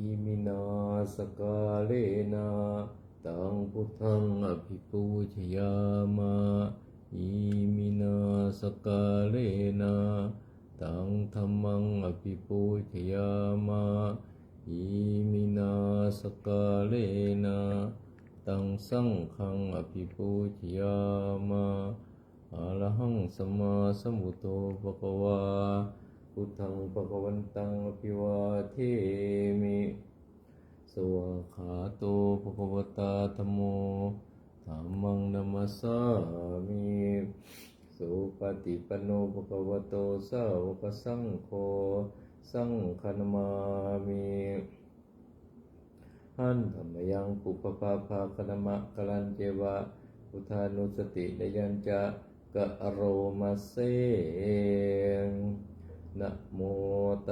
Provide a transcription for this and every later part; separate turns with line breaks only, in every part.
อิมินาสกาเลนะตังพุทธังอภิปูชยามะอิมินาสกาเลนะตังธัมมังอภิปูชยามะอิมินาสกาเลนะตังสังฆังอภิปูชยามะอะระหังสัมมาสัมพุทโธภะคะวา พุทธังภะคะวันตังอภิวาเทมิสวากขาโตภะคะวตาธโมธัมมังนัมสสามิสุปฏิปันโนภะคะวโตสาวกสังโฆสังฆนมามิหันธรรมยังปุปปาภาคณมะกลันเจวะพุทธานุสตินยัญจะกะโรมาเซ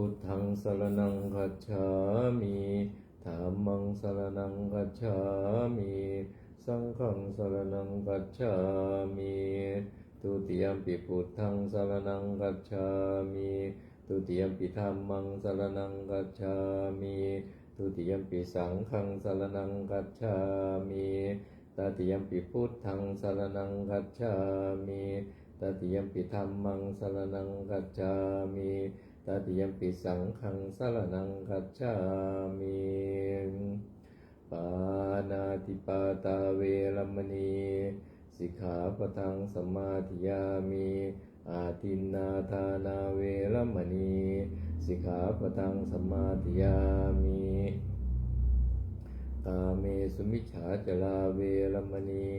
พุทธังสรนังคัจฉามิธัมมังสรนังคัจฉามิ สังฆังสรนังคัจฉามิทุติยมปิพุทธังสรนังคัจฉามิทุติยมปิธัมมังสรนังคัจฉามิทุติยมปิสังฆังสรนังคัจฉามิตติยมปิพุทธังสรนังคัจฉามิตติยมปิธัมมังสรนังคัจฉามิ ตติยมปิสังขังสารนังคัจฉามิปานาติปาตาเวรมณีสิกขาปทังสมาธิยามิอาทินนาทานาเวรมณีสิกขาปทังสมาธิยามิกาเมสุมิฉาจลาเวรมณี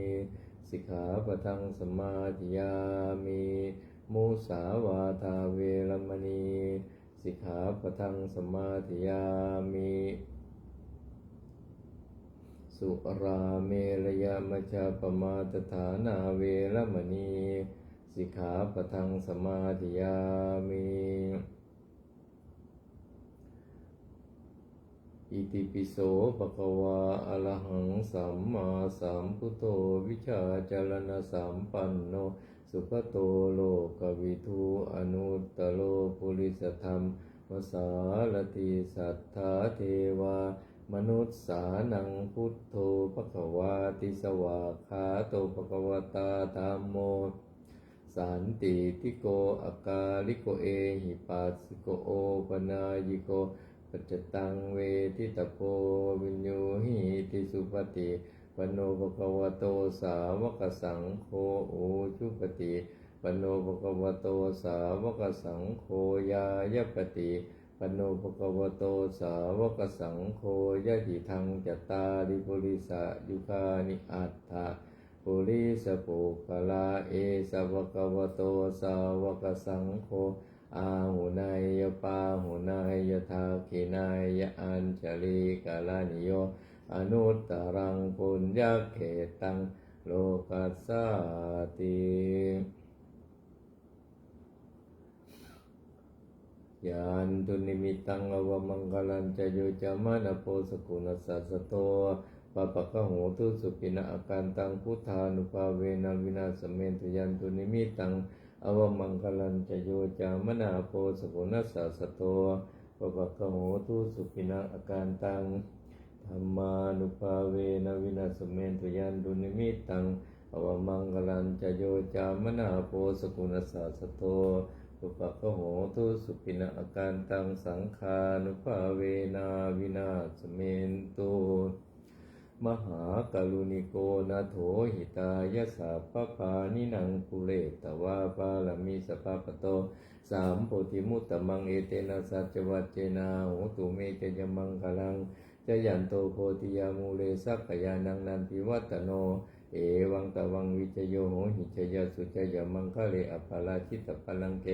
สิกขาปทังสมาธิยามิมุสาวาทาเวรมณี ขาปะทังสมาธิยามิสุราเมรยามัจจาปมาตฐานาเวรมณีสิกขาปทังสมาธิยามิอิติปิโสภะคะวาอะระหังสัมมาสัมพุทโธวิชาจารณสัมปันโน สุขโตโลกวิทูอนุตตโลปุริสธรรม วสารติสัทธาเทวามนุษย์สานังพุทโธภควาติสวากขาโตภควตาธรรมโม สันติทิโกอากาลิโกเอหิปัสสิโกโอปนายิโกปัจจตังเวทิตโพวิญโยหิติสุปฏิปโนภควโตสาวกสังโฆโอชุปฏิ ปโนภควโตสาวกสังโฆยายปฏิปโนภควโตสาวกสังโฆยะติทังจตตาริปุริสะยุคานิอัตถะปุริสปุกลาเอสวกวโตสาวกสังโฆอาหุนายยปาหุนายยทาคินายยอัญชลีกาลานิโยอนุตตรังปุญญเขตังโลกัสสติ ยานตุนิมิตังอวมังกลันจะโยจามานะโพสกุณสัสสโตปะปะกะโหตุสุปินะอาการตังพุทธานุภาเวนะวินาสเมนตุยันตุนิมิตังอวมังคลันจะโยจามนาโพสกุณสัสสโตปะปะกะโหตุสุปินะอาการตังธรรมานุภาเวนะวินาสเมนตุยันตุนิมิตังอวมังคลันจะโยจามนาโพสกุณสัสสโต ปะปกโหตุสุปินอาการตังสังขานุภาเวนะวินาสเมนตุมหากรุณิโกนาโถหิตายะสัพพพานินังปุเรตวาปาลมิสภปโต สามโพธิมุตตมังเอเตนะสัจวัจเจนาโหตุเมจยมังคลังจะยันโตโพธิยามูเลสักขยานังนันทิวัตโน เอวังตะวังวิจโยโหหิจยสุจยมังคะเลอภาลาชิตพลังเก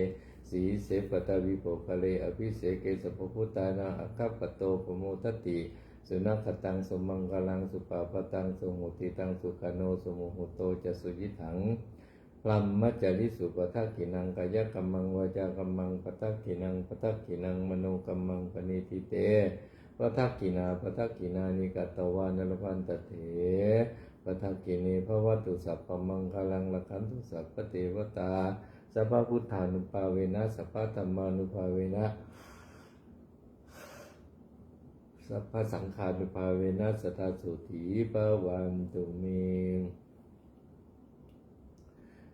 สีเสปตาวิโภคะเลอภิเสเกสพพุตานาอัคคปโตปโมทติสุนัขตังสุมังกลังสุปาปตังสุหุติตังสุขโนสุโมหุโตจะสุยิถังพลัมมัจจริสุปทักขินังกายกรรมังวาจากรรมังปทักขินังปทักขินังมโนกรรมังปณิทิเตปทักขินาปทักขินานิกตตวานรพันตเถ ปทักขินีภวตุสัพพมังคลังละขันตุสัพพเทวตาสัพพพุทธานุภาเวนะสัพพธรรมานุภาเวนะสัพพสังขานุภาเวนัสตาสุถีปวันตุเม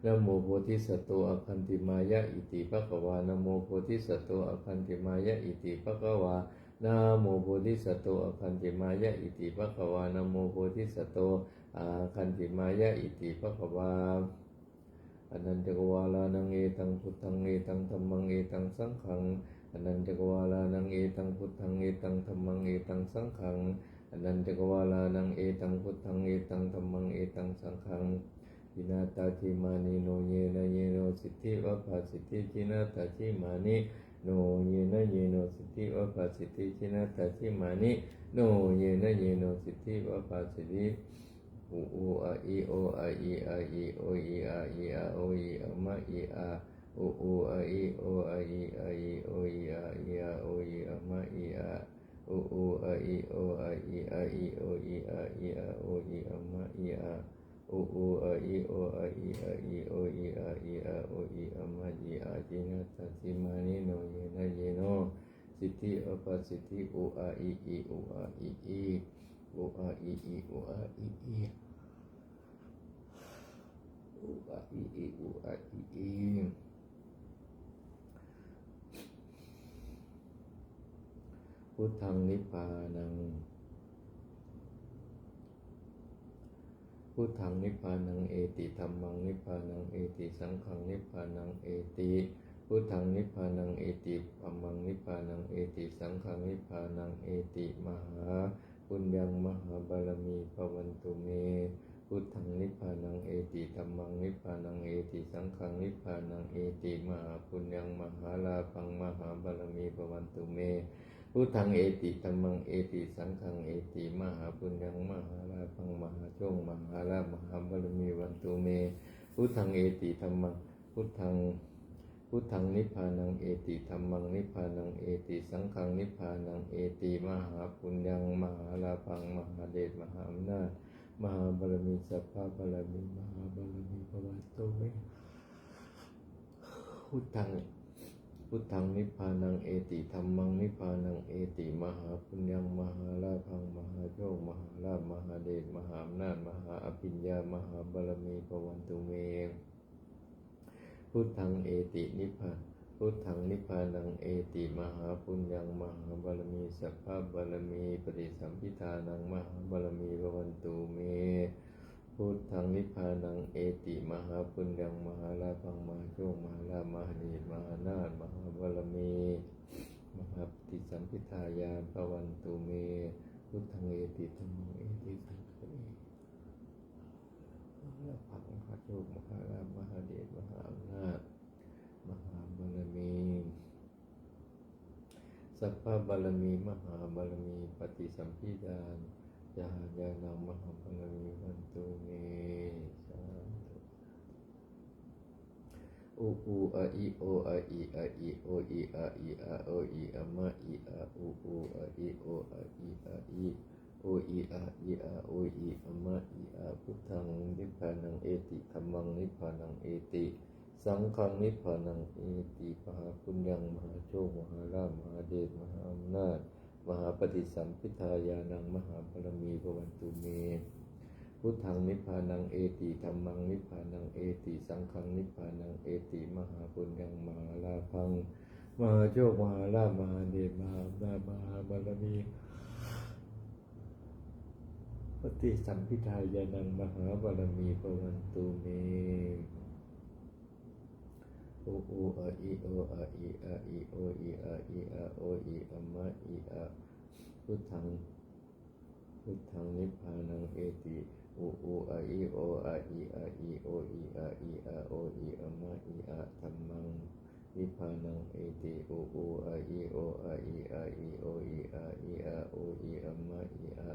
นโมโพธิสัตโตอคันติมายะอิติภะคะวานโมโพธิสัตโตอคันติมายะอิติภะคะวา นะโมโพธิสัตโตอคันติมายะอิติภะคะวานะโมโพธิสัตโตอคันติมายะอิติภะคะวาอนันตกวาลานังเอตังพุทธังเอตังธัมมังเอตังสังฆังอนันตกวาลานังเอตังพุทธังเอตังธัมมังเอตังสังฆังอนันตกวาลานังเอตังพุทธังเอตังธัมมังเอตังสังฆังจินาตาทิมานิโนเยนะเยโนสิทธิวัปปะสิทธิจินาตาทิมานิ โนเยนะเยโนสิทธิวะปัสสิทธิชินะตาชิมานิโนเยนะเยโนสิทธิวะปาสิทธิอูอูอาอีโออาอีอาอีโออีอาอีอาโออีอามะอีอาอูอูอาอีโออาอีอาอีโออีอาอีอาโออีอามะอีอาอูอูอาอีโออาอีอาอีโออีอาอีอาโออีอามะอีอา อูอูเออีโอเออีอออีโออีเออีเอโออีอามาจีอาจีนัตัสิมานิโนเยนะเยโนสิทธิอปัสสิทธิโออาอีอีอออาอีอีอออาอีอีอออาอีอีอออาอีอีอออาอีอีพุทธังนิพพานัง พุทธังนิพพานังเอติธรรมังนิพพานังเอติสังฆังนิพพานังเอติพุทธังนิพพานังเอติธรรมังนิพพานังเอติสังฆังนิพพานังเอติมหาปุญญังมหาบารมีปวันตุเมพุทธังนิพพานังเอติธรรมังนิพพานังเอติสังฆังนิพพานังเอติมหาปุญญังมหาลาภังมหาบารมีปวันตุเม พุทธังเอติธรรมังเอติ สังฆังเอติ มหาปุญญังมหาลาภังมหาโชงมหาลาภมหาบารมีวันตุเม พุทธังเอติธรรมัง พุทธัง พุทธังนิพพานังเอติธรรมังนิพพานังเอติ สังฆังนิพพานังเอติ มหาปุญญังมหาลาภังมหาเดชมหาอำนาจมหาบารมีสัพพะบารมีมหาบารมีพระวันตุเมพุทธัง พุทธังนิพพานังเอติธรรมังนิพพานังเอติมหาปุญญังมหาลาภังมหาโชคมหาลาภมหาเดชมหาอำนาจมหาอภิญญามหาบารมีปวันตุเมพุทธังเอตินิพพานพุทธังนิพพานังเอติมหาปุญญังมหาบารมีสัพพะบารมีปฏิสัมพิทานังมหาบารมีปวันตุเมพุทธังนิพพานังเอติมหาปุญญังมหาลาภังมหาโชคมหาลาภมหาเดชมหานาถมหาบารมีม หาปฏิสัมพิทายาปวันตุเมพุทธังเอติธรรมังเอติสังฆังเอติมหาภังมหาโชคมหาลาภมหาเดชมหาอำนาจมหาบารมีสัพพบารมีมหาบารมีปฏิสัมพิทานญาญาณังมหาบารมีวันตุเมสาธุ อุอูออิโออะอิออิโออิอะอิอะโออิอมะอิออุอูออิโออะอิออิโออิอะอิอโออิอมะอิอพุทธังนิพพานังเอติธัมมังนิพพานังเอติสังฆังนิพพานังเอติมหาปุญญังมหาโชคมหาลาภมหาเดชมหาอำนาจ มหาปฏิสัมพิทายานังมหาบารมีปวันตุเม พุทธังนิพพานังเอติธรรมังนิพพานังเอติสังฆังนิพพานังเอติมหาปุญญังมหาลาภังมหาโชคมหาลาภมหาเดชมหาอำนามหาบารมีปฏิสัมพิทายานังมหาบารมีปวันตุเมโอโออะอิโออะอิอะอิโออิอะอิอะโออิอะมะอิอะพุทธังพุทธังนิพพานังเอติ อโออะอิโออะอิอะอิโออิอะอิอะโออิอะมะอิอะธัมมังนิพพานังเอติโอโออะอีโออะอีอะอีโออีอะอีอะโออีอะมะอีอะ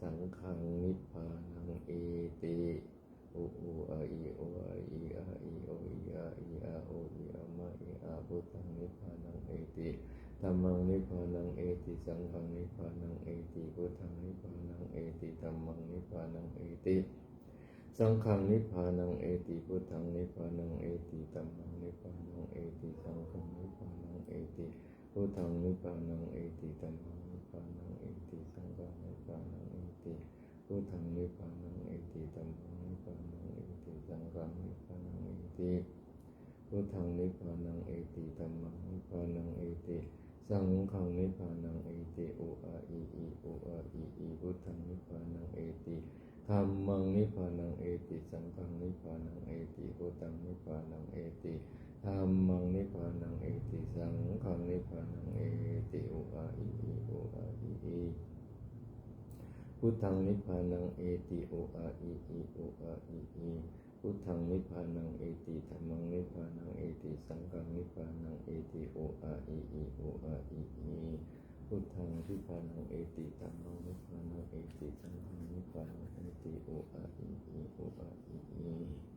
สังฆังนิพพานังเอติโอโออะอีโออะอีอะอีโออีอะอีอะโออีอะมะอีอะพุทธังนิพพานังเอติ ธัมมังนิพพานังเอติสังฆังนิพพานังเอติพุทธังนิพพานังเอติธัมมังนิพพานังเอติสังฆังนิพพานังเอติพุทธังนิพพานังเอติตัมมังนิพพานังเอติสังฆังนิพพานังเอติพุทธังนิพพานังเอติตัมมังนิพพานังเอติสังฆังนิพพานังเอติพุทธังนิพพานังเอติตัมมังนิพพานังเอติสังฆังนิพพานังเอติพุทธังนิพพานังเอติตัมมังนิพพานังเอติ สังฆังนิพพานังเอติโออาอีอีโออาอีอีพุทธังนิพพานังเอติธรรมังนิพพานังเอติสังฆังนิพพานังเอติโอตังนิพพานังเอติธรรมังนิพพานังเอติสังฆังนิพพานังเอติโออาอิอิโออาอิอิพุทธังนิพพานังเอติโออาอิอิโออาอิอิ พุทธังนิพพานังเอติธรรมังนิพพานังเอติสังฆังนิพพานังเอติโออาอิอิโออาอิอิพุทธังนิพพานังเอติธรรมังนิพพานังเอติสังฆังนิพพานังเอติโออาอิอิโออาอิอิ